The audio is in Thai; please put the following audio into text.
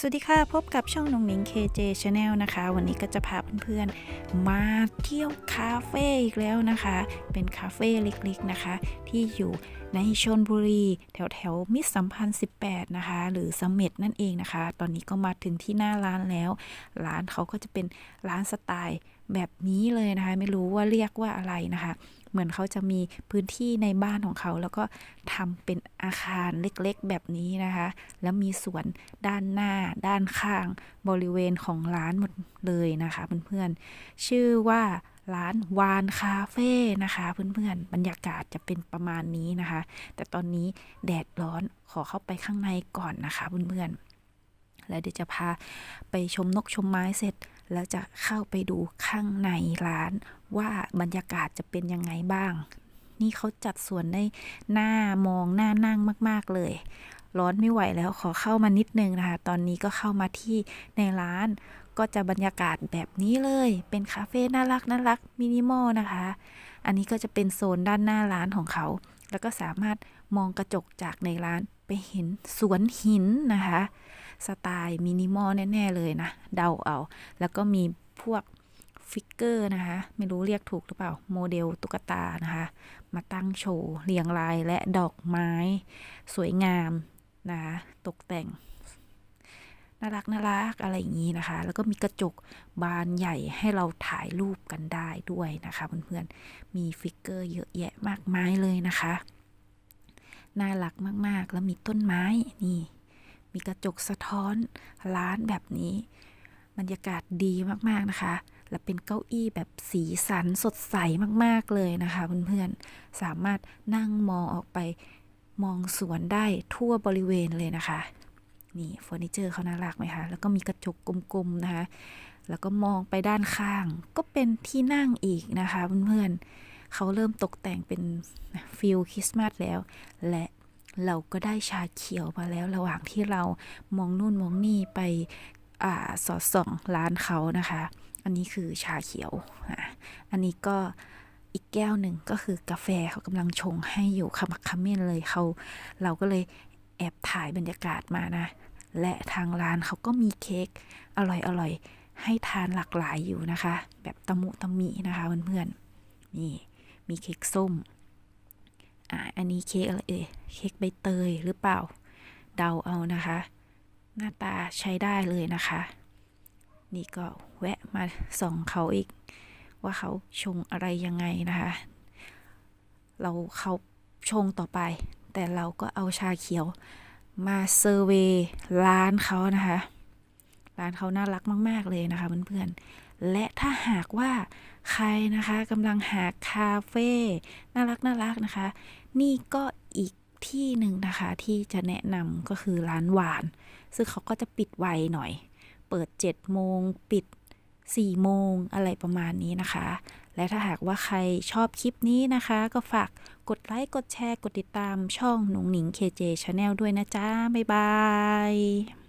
สวัสดีค่ะ พบกับช่องนงหนิง KJ Channel นะคะ วันนี้ก็จะพาเพื่อนๆ มาเที่ยวคาเฟ่อีกแล้วนะคะ เป็นคาเฟ่เล็กๆนะคะ ที่อยู่ในชนบุรี แถวแถวๆมิตรสัมพันธ์ 18 นะคะ หรือสมเม็ดนั่นเองนะคะ ตอนนี้ก็มาถึงที่หน้าร้านแล้ว ร้านเขาก็จะเป็นร้านสไตล์แบบนี้เลยนะคะ ไม่รู้ว่าเรียกว่าอะไรนะคะ เหมือนเขาจะมีพื้นที่ในบ้านของเขา แล้วก็ทำเป็นอาคารเล็กๆแบบนี้นะคะ แล้วมีสวนด้านหน้า ด้านข้าง บริเวณของร้านหมดเลยนะคะเพื่อนๆ ชื่อว่าร้านวานคาเฟ่นะคะเพื่อนๆ บรรยากาศจะเป็นประมาณนี้นะคะ แต่ตอนนี้แดดร้อนขอเข้าไปข้างในก่อนนะคะเพื่อนๆ แล้วเดี๋ยวจะพาไปชมนกชมไม้เสร็จ แล้วจะเข้าไปดูข้างในร้านว่าบรรยากาศจะเป็นยังไงบ้าง นี่เขาจัดสวนได้หน้ามองหน้านั่งมาก ๆ เลย ร้อนไม่ไหวแล้วขอเข้ามานิดนึงนะคะ ตอนนี้ก็เข้ามาที่ในร้านก็จะบรรยากาศแบบนี้เลย เป็นคาเฟ่น่ารักน่ารักมินิมอลนะคะ อันนี้ก็จะเป็นโซนด้านหน้าร้านของเขา แล้วก็สามารถมองกระจกจากในร้านไปเห็นสวนหินนะคะ สไตล์มินิมอลแน่ ๆ เลยนะ เดาเอา แล้วก็มีพวกฟิกเกอร์นะคะ ไม่รู้เรียกถูกหรือเปล่า โมเดลตุ๊กตานะคะ มาตั้งโชว์เรียงรายและดอกไม้ สวยงามนะคะตกแต่งน่ารักน่ารักอะไรอย่างนี้นะคะ แล้วก็มีกระจกบานใหญ่ให้เราถ่ายรูปกันได้ด้วยนะคะเพื่อนๆ มีฟิกเกอร์เยอะแยะมากมายเลยนะคะ น่ารักมากๆ แล้วมีต้นไม้นี่ มีกระจกสะท้อนร้านแบบนี้ บรรยากาศดีมากๆนะคะ และเป็นเก้าอี้แบบสีสันสดใสมากๆเลยนะคะเพื่อนๆ สามารถนั่งมองออกไปมองสวนได้ทั่วบริเวณเลยนะคะ นี่เฟอร์นิเจอร์เขาน่ารักไหมคะ แล้วก็มีกระจกกลมๆนะคะ แล้วก็มองไปด้านข้างก็เป็นที่นั่งอีกนะคะเพื่อนๆเขาเริ่มตกแต่งเป็นฟิลคริสต์มาสแล้ว และ เราก็ได้ชาเขียวมาแล้วระหว่างที่เรามองนู่นมองนี่ไปอ่าสอดส่องร้านเขานะคะ อันนี้คือชาเขียว อันนี้ก็อีกแก้วหนึ่งก็คือกาแฟเขากำลังชงให้อยู่ขมักเขม้นเลยเขาเราก็เลยแอบถ่ายบรรยากาศมานะ และทางร้านเขาก็มีเค้กอร่อยๆให้ทานหลากหลายอยู่นะคะ แบบตะมุตะมินะคะเพื่อนๆนี่มีเค้กส้ม อ่าอันนี้เค้กอะไรเอ่ยเค้กใบเตยหรือเปล่า เดาเอานะคะ หน้าตาใช้ได้เลยนะคะ นี่ก็แวะมาส่องเขาอีก ว่าเขาชงอะไรยังไงนะคะ เราเขาชงต่อไป แต่เราก็เอาชาเขียวมาเซอร์เวร้านเขานะคะ ร้านเขาน่ารักมาก ๆ เลยนะคะเพื่อนๆ และถ้าหากว่าใครนะคะกำลังหาคาเฟ่น่ารักน่ารักนะคะ นี่ก็อีกที่หนึ่งนะคะที่จะแนะนำก็คือร้านหวาน ซึ่งเขาก็จะปิดไวหน่อย เปิด 7 โมง ปิด 4 โมงอะไรประมาณนี้นะคะ และถ้าหากว่าใครชอบคลิปนี้นะคะ ก็ฝากกดไลค์ กดแชร์ กดติดตามช่องหนุ่งหนิง KJ Channel ด้วยนะจ๊ะ บ๊ายบาย